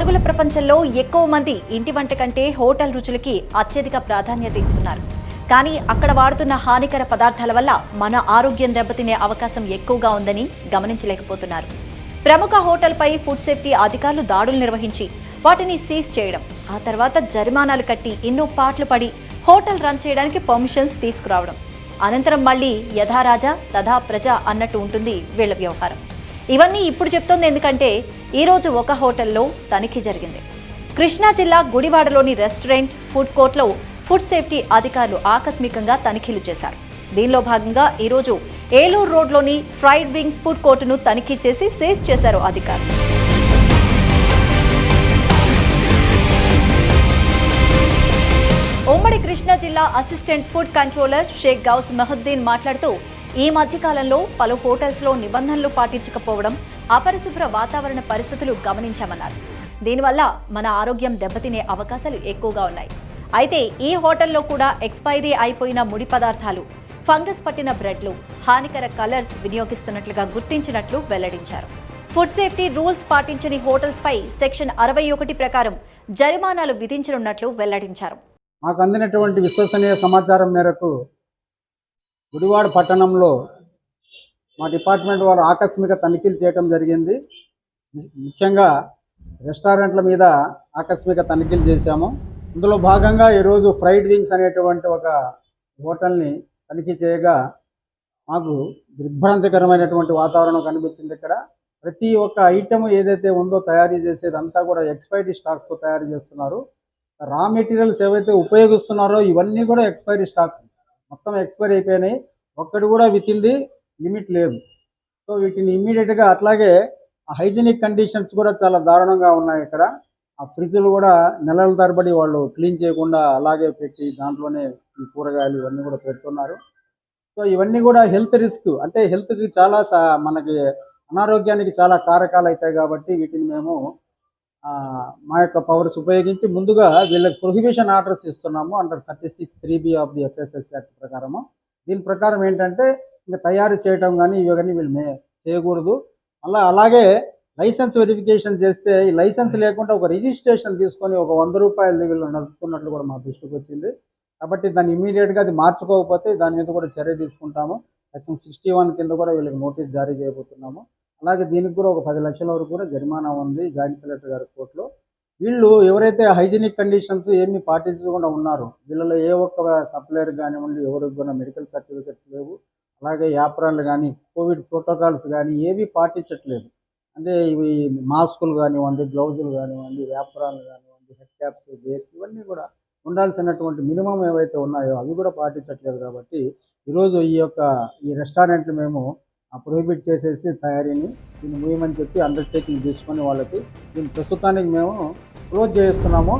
పరుగుల ప్రపంచంలో ఎక్కువ మంది ఇంటి వంట కంటే హోటల్ రుచులకి అత్యధిక ప్రాధాన్యత ఇస్తున్నారు. కానీ అక్కడ వాడుతున్న హానికర పదార్థాల వల్ల మన ఆరోగ్యం దెబ్బతినే అవకాశం ఎక్కువగా ఉందని గమనించలేకపోతున్నారు. ప్రముఖ హోటల్పై ఫుడ్ సేఫ్టీ అధికారులు దాడులు నిర్వహించి వాటిని సీజ్ చేయడం ఆ తర్వాత జరిమానాలు కట్టి ఎన్నో పాటలు పడి హోటల్ రన్ చేయడానికి పర్మిషన్స్ తీసుకురావడం. అనంతరం మళ్ళీ యథారాజా తథా ప్రజ అన్నట్టు ఉంటుంది వీళ్ళ వ్యవహారం. ఇవన్నీ ఇప్పుడు చెప్తోంది ఎందుకంటే ఈరోజు ఒక హోటల్లో తనిఖీ జరిగింది. కృష్ణా జిల్లా గుడివాడలోని రెస్టారెంట్ ఫుడ్ కోర్ట్లో ఫుడ్ సేఫ్టీ అధికారులు ఆకస్మికంగా తనిఖీలు చేశారు. దీనిలో భాగంగా ఈరోజు ఏలూరు రోడ్లోని ఫ్రైడ్ వింగ్స్ ఫుడ్ కోర్టును తనిఖీ చేసి సీజ్ చేశారు అధికారులు. ఉమ్మడి కృష్ణా జిల్లా assistant food controller Shaik Gouse Mahuddin మాట్లాడుతూ ఈ మధ్యకాలంలో పలు హోటల్స్లో నిబంధనలు పాటించకపోవడం అపరిశుభ్ర వాతావరణ పరిస్థితులు గమనించామన్నారు. దీనివల్ల మన ఆరోగ్యం దెబ్బతినే అవకాశాలు ఎక్కువగా ఉన్నాయి. అయితే ఈ హోటల్లో కూడా ఎక్స్పైరీ అయిపోయిన ముడి పదార్థాలు ఫంగస్ పట్టిన బ్రెడ్లు హానికర కలర్స్ వినియోగిస్తున్నట్లుగా గుర్తించినట్లు వెల్లడించారు. ఫుడ్ సేఫ్టీ రూల్స్ పాటించని హోటల్స్పై సెక్షన్ అరవై ఒకటి ప్రకారం జరిమానాలు విధించనున్నట్లు వెల్లడించారు. మాకు అందినటువంటి విశ్వసనీయ సమాచారం మేరకు గుడివాడ పట్టణంలో మా డిపార్ట్మెంట్ వారు ఆకస్మిక తనిఖీలు చేయటం జరిగింది. ముఖ్యంగా రెస్టారెంట్ల మీద ఆకస్మిక తనిఖీలు చేశాము. ఇందులో భాగంగా ఈరోజు ఫ్రైడ్ వింగ్స్ అనేటువంటి ఒక హోటల్ని తనిఖీ చేయగా మాకు దిగ్భ్రాంతికరమైనటువంటి వాతావరణం కనిపించింది ఇక్కడ. ప్రతి ఒక్క ఐటెం ఏదైతే ఉందో తయారీ చేసేదంతా కూడా ఎక్స్పైరీ స్టాక్స్తో తయారు చేస్తున్నారు. రా మెటీరియల్స్ ఏవైతే ఉపయోగిస్తున్నారో ఇవన్నీ కూడా ఎక్స్పైరీ స్టాక్. మొత్తం ఎక్స్పైర్ అయిపోయినాయి. ఒక్కటి కూడా విత్ ఇన్ ది లిమిట్ లేదు. సో వీటిని ఇమ్మీడియట్గా అట్లాగే హైజీనిక్ కండిషన్స్ కూడా చాలా దారుణంగా ఉన్నాయి ఇక్కడ. ఆ ఫ్రిడ్జ్లు కూడా నెలల తరబడి వాళ్ళు క్లీన్ చేయకుండా అలాగే పెట్టి దాంట్లోనే ఈ కూరగాయలు ఇవన్నీ కూడా పెడుతున్నారు. సో ఇవన్నీ కూడా హెల్త్ రిస్క్ అంటే హెల్త్కి చాలా మనకి అనారోగ్యానికి చాలా కారకాలు అవుతాయి కాబట్టి వీటిని మేము మా యొక్క పవర్స్ ఉపయోగించి ముందుగా వీళ్ళకి ప్రొహిబిషన్ ఆర్డర్స్ ఇస్తున్నాము under thirty six three B of the FSS act ప్రకారము. దీని ప్రకారం ఏంటంటే ఇంకా తయారు చేయటం కానీ ఇవి కానీ వీళ్ళు మే చేయకూడదు. మళ్ళీ అలాగే లైసెన్స్ వెరిఫికేషన్ చేస్తే ఈ లైసెన్స్ లేకుండా ఒక రిజిస్ట్రేషన్ తీసుకొని ఒక వంద రూపాయలు వీళ్ళు నడుపుతున్నట్లు కూడా మా దృష్టికి వచ్చింది. కాబట్టి దాన్ని ఇమీడియట్గా అది మార్చుకోకపోతే దాని మీద కూడా చర్య తీసుకుంటాము. సెక్షన్ సిక్స్టీ వన్ కింద కూడా వీళ్ళకి నోటీస్ జారీ చేయబోతున్నాము. అలాగే దీనికి కూడా ఒక పది లక్షల వరకు కూడా జరిమానా ఉంది జాయింట్ కలెక్టర్ గారి కోర్టులో. వీళ్ళు ఎవరైతే హైజీనిక్ కండిషన్స్ ఏమి పాటించకుండా ఉన్నారో వీళ్ళలో ఏ ఒక్క సప్లయర్ కానివ్వండి ఎవరికి కూడా మెడికల్ సర్టిఫికెట్స్ లేవు. అలాగే యాప్రాన్లు కానీ కోవిడ్ ప్రోటోకాల్స్ కానీ ఏవి పాటించట్లేదు. అంటే ఇవి మాస్కులు కానివ్వండి గ్లౌజులు కానివ్వండి వ్యాపారాలు కానివ్వండి హెడ్ క్యాప్స్ బేస్ ఇవన్నీ కూడా ఉండాల్సినటువంటి మినిమం ఏవైతే ఉన్నాయో అవి కూడా పాటించట్లేదు కాబట్టి ఈరోజు ఈ యొక్క ఈ రెస్టారెంట్లు మేము ప్రొహిబిట్ చేసేసి తయారీని దీన్ని ముయమని చెప్పి అండర్టేకింగ్ తీసుకొని వాళ్ళకి దీన్ని ప్రస్తుతానికి మేము క్లోజ్ చేస్తున్నాము.